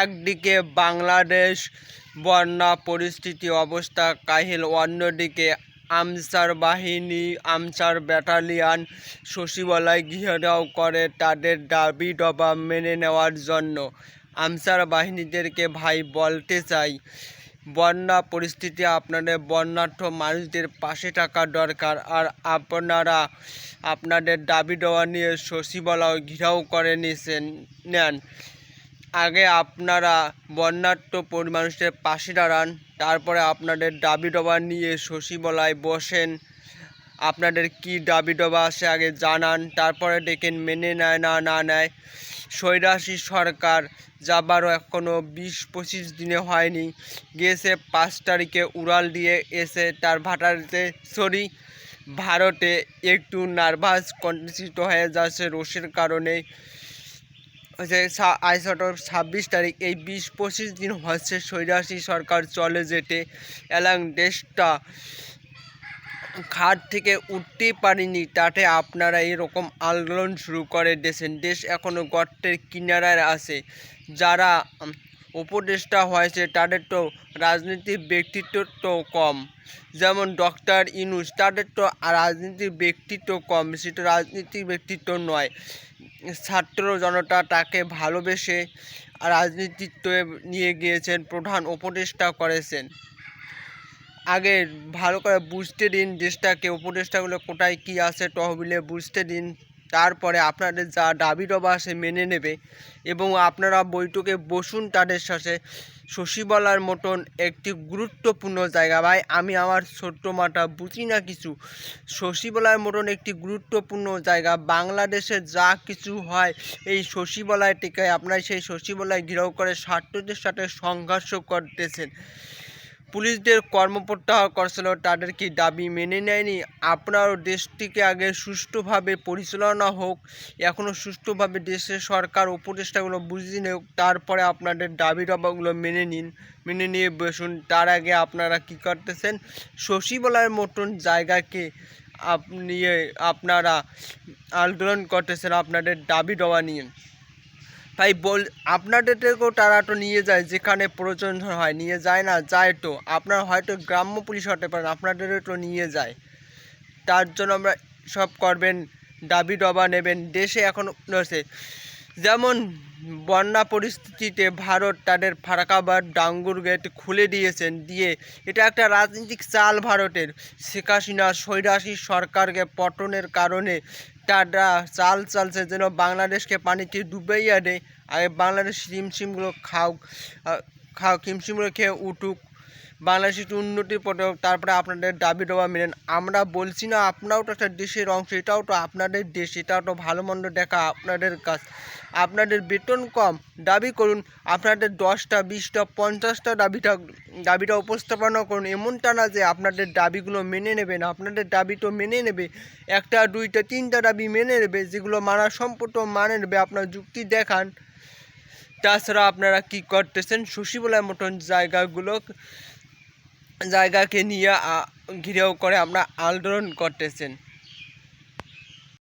একদিকে বাংলাদেশ, বন্যা পরিস্থিতি অবস্থা কাহিল, অন্যদিকে আমসার বাহিনী, আমসার ব্যাটালিয়ন সচিবালয় ঘেরাও করে তাদের দাবি দাবা মেনে নেওয়ার জন্য। আমসার বাহিনীদেরকে ভাই বলতে চাই, বন্যা পরিস্থিতি আপনাদের বন্যার্থ মানুষদের পাশে থাকা দরকার। আর আপনারা আপনাদের দাবি দেওয়া নিয়ে সচিবালয় ঘেরাও করে নিয়েছেন নেন। আগে আপনারা পরি- মানুষের পাশে দাঁড়ান, তারপরে আপনাদের দাবি দাবা নিয়ে সচিবালয় বসেন। আপনাদের কি দাবি দাবা আছে আগে জানান, তারপরে দেখেন মেনে নেয় না না নেয়। সৈরাশি সরকার যাবারও এখনও বিশ পঁচিশ দিনে হয়নি। গিয়েছে পাঁচ তারিখে উড়াল দিয়ে এসে তার ভাটাতে সরি। ভারতে একটু নার্ভাস কন্ডিশিত হয়ে যাচ্ছে রোষের কারণে। হচ্ছে আজ ছাব্বিশ তারিখ, এই বিশ পঁচিশ দিন হচ্ছে সৈরাশি সরকার চলে যেতে। এলাং দেশটা খাট থেকে উঠতে পারিনি, তাতে আপনারা এরকম আন্দোলন শুরু করে দিয়েছেন। দেশ এখনও গর্তের কিনারায় আছে। যারা উপদেষ্টা হয়েছে, তাদের তো রাজনীতির ব্যক্তিত্ব তো কম। যেমন ডক্টর ইনুস, তাদের তো রাজনীতির ব্যক্তিত্ব কম, সেটা রাজনীতির ব্যক্তিত্ব নয়। ছাত্র জনতা তাকে ভালোবেসে রাজনীতিত্বে নিয়ে গিয়েছেন, প্রধান উপদেষ্টা করেছেন। আগে ভালো করে বুঝতে দিন দেশটাকে, উপদেষ্টাগুলো কোথায় কী আছে, তহবিলে বুঝতে দিন। তারপরে আপনাদের যা দাবি দবা আছে মেনে নেবে এবং আপনারা বৈঠকে বসুন তাদের সাথে। শশীবলার মতন একটি গুরুত্বপূর্ণ জায়গা। ভাই, আমি আমার ছোট্ট মাটা বুঝি না কিছু। শশীবলার মতন একটি গুরুত্বপূর্ণ জায়গা। বাংলাদেশে যা কিছু হয়, এই সচিবালয় থেকে আপনারা সেই শশীবলায় ঘিরাও করে স্বার্থদের সাথে সংঘর্ষ করতেছেন। পুলিশদের কর্মপ্রত্যাহার করছিল তাদের কি দাবি মেনে নেয়নি? আপনারও দেশটিকে আগে সুষ্ঠুভাবে পরিচালনা হোক এখনও সুষ্ঠুভাবে দেশের সরকার, উপদেষ্টাগুলো বুঝিয়ে নেওক তারপরে আপনাদের দাবি দাবাগুলো মেনে নিন, মেনে নিয়ে বসুন। তার আগে আপনারা কি করতেছেন? সচিবালয়ের মতন জায়গাকে আপনি আপনারা আন্দোলন করতেছেন, আপনাদের দাবি দেওয়া নিয়ে। তাই বল আপনাদেরকেও তারা তো নিয়ে যায়, যেখানে প্রয়োজন হয়, নিয়ে যায় না, যায় তো। আপনার হয়তো গ্রাম্য পুলিশ হতে পারেন আপনাদেরও তো নিয়ে যায়। তার জন্য আমরা সব করবেন, দাবি ডবা নেবেন, দেশে এখন যেমন বন্যা পরিস্থিতিতে ভারত তাদের ফারাকাবাদ ডাঙ্গুর গেট খুলে দিয়েছেন, দিয়ে এটা একটা রাজনৈতিক চাল ভারতের। শেখ হাসিনা সৈরাশি সরকারকে পতনের কারণে তারা চাল চালছে যেন বাংলাদেশকে পানিতে ডুবাইয়া দেয়। আগে বাংলাদেশ হিমশিমগুলো খাও খাও, হিমশিমগুলো খেয়ে উঠুক। বাংলাদেশ একটু উন্নতির পথে তারপরে আপনাদের দাবি দেওয়া মেনেন আমরা বলছি না, আপনারাও তো একটা দেশের অংশ, এটাও তো আপনাদের দেশ, এটাও তো ভালো মন্দ দেখা আপনাদের কাজ আপনাদের বেতন কম, দাবি করুন, আপনাদের দশটা, বিশটা, পঞ্চাশটা দাবিটা দাবিটা উপস্থাপনা করুন। এমনটা না যে আপনাদের দাবিগুলো মেনে নেবে না, আপনাদের দাবি তো মেনে নেবে। একটা, দুইটা, তিনটা দাবি মেনে নেবে, যেগুলো মানা সম্পূর্ণ মানে নেবে, আপনার যুক্তি দেখান। তাছাড়া আপনারা কি করতেছেন? সচিবালয়ের মতন জায়গাগুলো জায়গাকে নিয়ে ঘিরেও করে আমরা আন্দোলন করতেছেন।